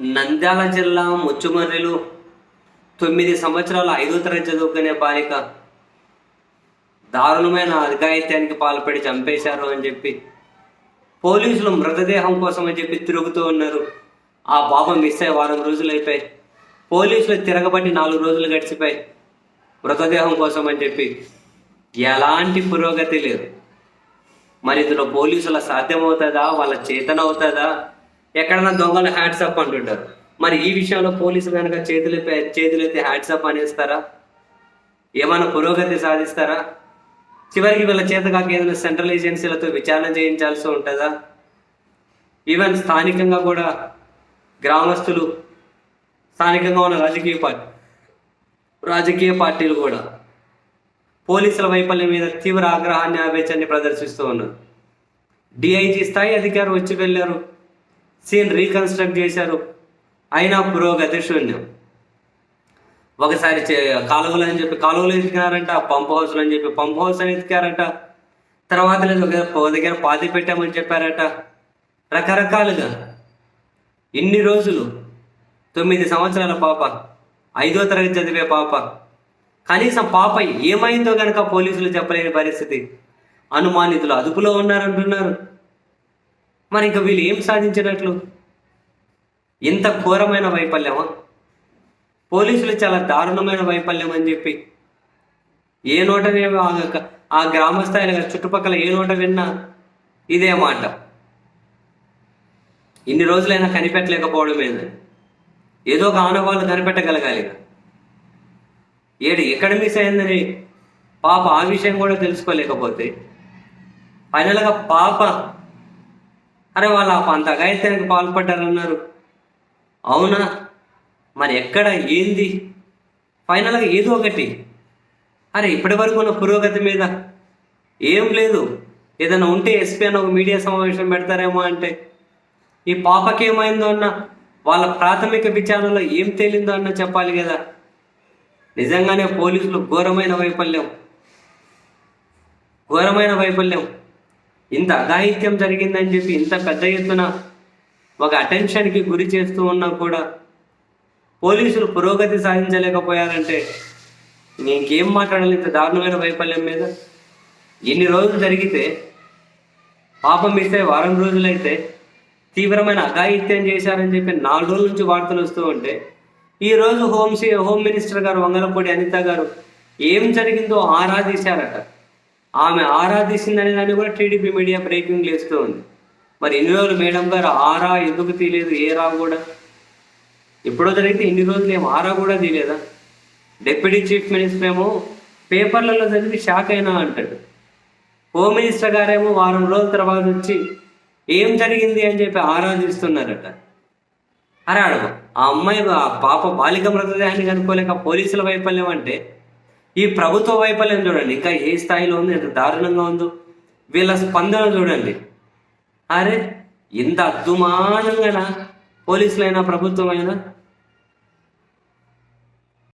నంద్యాల జిల్లా ముచ్చుమర్రిలో తొమ్మిది సంవత్సరాల ఐదో తరగతి చదువుకునే బాలిక దారుణమైన అఘాయిత్యానికి పాల్పడి చంపేశారు అని చెప్పి పోలీసులు మృతదేహం కోసం అని చెప్పి తిరుగుతూ ఉన్నారు. ఆ పాప మిస్ అయ్యి వారం రోజులు అయిపోయి పోలీసులు తిరగబట్టి నాలుగు రోజులు గడిచిపోయి మృతదేహం కోసం అని చెప్పి ఎలాంటి పురోగతి లేదు. మరి ఇందులో పోలీసుల సాధ్యమవుతుందా? వాళ్ళ చేతన అవుతుందా ఎక్కడన్నా దొంగలు హ్యాట్సప్ అంటుంటారు. మరి ఈ విషయంలో పోలీసులు కనుక చేతులు చేతులైతే హ్యాట్సప్ అనేస్తారా? ఏమైనా పురోగతి సాధిస్తారా? చివరికి వీళ్ళ చేత కాక ఏదైనా సెంట్రల్ ఏజెన్సీలతో విచారణ చేయించాల్సి ఉంటుందా? ఈవెన్ స్థానికంగా కూడా గ్రామస్తులు స్థానికంగా ఉన్న రాజకీయ పార్టీ రాజకీయ పార్టీలు కూడా పోలీసుల వైఫల్యం మీద తీవ్ర ఆగ్రహాన్ని ఆవేశాన్ని ప్రదర్శిస్తూ ఉన్నారు. డిఐజీ స్థాయి అధికారులు వచ్చి వెళ్ళారు. సీన్ రీకన్స్ట్రక్ట్ చేశారు. అయినా పురోగతి శూన్యం. ఒకసారి చే- కాలువలు అని చెప్పి కాలువలు ఎతికారంట పంప్ హౌస్లు అని చెప్పి పంప్ హౌస్ అని ఎతికారంట. తర్వాత లేదు ఒక దగ్గర పాతి పెట్టామని చెప్పారట. రకరకాలుగా. ఇన్ని రోజులు తొమ్మిది సంవత్సరాల పాప ఐదో తరగతి చదివే పాప. కనీసం పాప ఏమైందో గనక పోలీసులు చెప్పలేని పరిస్థితి. అనుమానితులు అదుపులో ఉన్నారంటున్నారు. మరి ఇంకా వీళ్ళు ఏం సాధించినట్లు? ఇంత ఘోరమైన వైఫల్యమా? పోలీసులు చాలా దారుణమైన వైఫల్యం అని చెప్పి. ఏ నోట ఆ- ఆ గ్రామస్థాయిలో చుట్టుపక్కల ఏ నోట విన్నా ఇదే మాట. ఇన్ని రోజులైనా కనిపెట్టలేకపోవడమేంది ఏదో ఒక ఆనవాళ్ళు కనిపెట్టగలగాలి. ఏడు ఎక్కడ మిస్ అయిందని పాప ఆ విషయం కూడా తెలుసుకోలేకపోతే. ఫైనల్గా పాప అరే వాళ్ళు ఆ అంత అఘాయిత్యానికి పాల్పడ్డారన్నారు. అవునా? మరి ఎక్కడ? ఏంది? ఫైనల్గా ఏదో ఒకటి. అరే ఇప్పటి వరకు ఉన్న పురోగతి మీద ఏం లేదు. ఏదైనా ఉంటే ఎస్పీ అని ఒక మీడియా సమావేశం పెడతారేమో అంటే. ఈ పాపకేమైందో అన్న వాళ్ళ ప్రాథమిక విచారణలో ఏం తేలిందో అన్న చెప్పాలి కదా. నిజంగానే పోలీసులు ఘోరమైన వైఫల్యం. ఘోరమైన వైఫల్యం. ఇంత అఘాయిత్యం జరిగిందని చెప్పి ఇంత పెద్ద ఎత్తున ఒక అటెన్షన్కి గురి చేస్తూ ఉన్నా కూడా పోలీసులు పురోగతి సాధించలేకపోయారంటే ఇంకేం మాట్లాడాలి ఇంత దారుణమైన వైఫల్యం మీద? ఎన్ని రోజులు జరిగితే పాపం ఇస్తే వారం రోజులైతే తీవ్రమైన అఘాయిత్యం చేశారని చెప్పి నాలుగు రోజుల నుంచి వార్తలు వస్తూ ఉంటే ఈ రోజు హోమ్ సి హోమ్ మినిస్టర్ గారు వంగలపూడి అనిత గారు ఏం జరిగిందో ఆరాధించారట ఆమె ఆరాధిస్తుందనే దాన్ని కూడా టీడీపీ మీడియా బ్రేకింగ్ లేస్తూ ఉంది. మరి ఎన్ని రోజులు మేడం గారు ఆరా ఎందుకు తీయలేదు? ఏ రా కూడా? ఎప్పుడో జరిగితే ఇన్ని రోజులు ఏం ఆరా కూడా తీయలేదా? డిప్యూటీ చీఫ్ మినిస్టర్ ఏమో పేపర్లలో చదివి షాక్ అయినా అంటాడు. హోమ్ మినిస్టర్ గారేమో వారం రోజుల తర్వాత వచ్చి ఏం జరిగింది అని చెప్పి ఆరాధిస్తున్నారట అరే అడుగు ఆ అమ్మాయి ఆ పాప బాలిక మృతదేహాన్ని కనుక్కోలేక పోలీసుల వైఫల్యం అంటే ఈ ప్రభుత్వ వైఫల్యం చూడండి. ఇంకా ఏ స్థాయిలో ఉంది? ఎంత దారుణంగా ఉందో. వీళ్ళ స్పందన చూడండి. అరే ఇంత అద్దుమానంగా పోలీసులైనా ప్రభుత్వం అయినా?